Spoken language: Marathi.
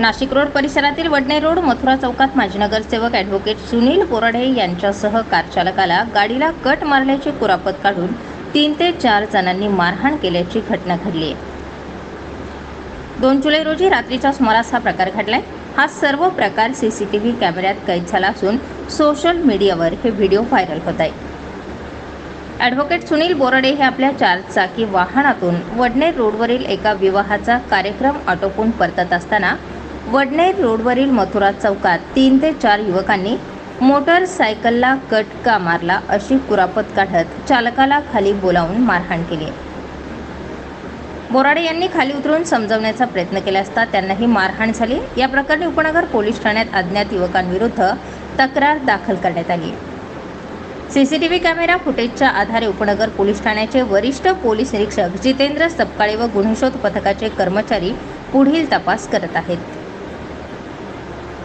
नाशिक रोड परिसरातील वडणे रोड मथुरा चौकात माजी नगरसेवक ॲडव्होकेट सुनील बोराडे यांच्यासह कारचालकाला गाडीला कट मारल्याची कुरापत काढून तीन ते चार जणांनी मारहाण केल्याची घटना घडली. आहे दोन जुलै रोजी रात्रीच्या सुमारास हा प्रकार घडलाय. हा सर्व प्रकार सी सी टी व्ही कॅमेऱ्यात कैद झाला असून सोशल मीडियावर हे व्हिडिओ व्हायरल होत आहे. ॲडव्होकेट सुनील बोराडे हे आपल्या चारचाकी वाहनातून वडनेर रोडवरील एका विवाहाचा कार्यक्रम आटोपून परतत असताना वडनेर रोडवरील मथुरा चौकात तीन ते चार युवकांनी मोटरसायकलला कटका मारला अशी कुरापत काढत चालकाला खाली बोलावून मारहाण केली. बोराडे यांनी खाली उतरून समजवण्याचा प्रयत्न केला असता त्यांनाही मारहाण झाली. या प्रकरणी उपनगर पोलीस ठाण्यात अज्ञात युवकांविरुद्ध तक्रार दाखल करण्यात आली. सीसीटीव्ही कॅमेरा फुटेजच्या आधारे उपनगर पोलीस ठाण्याचे वरिष्ठ पोलीस निरीक्षक जितेंद्र सपकाळे व गुन्हेशोध पथकाचे कर्मचारी पुढील तपास करत आहेत.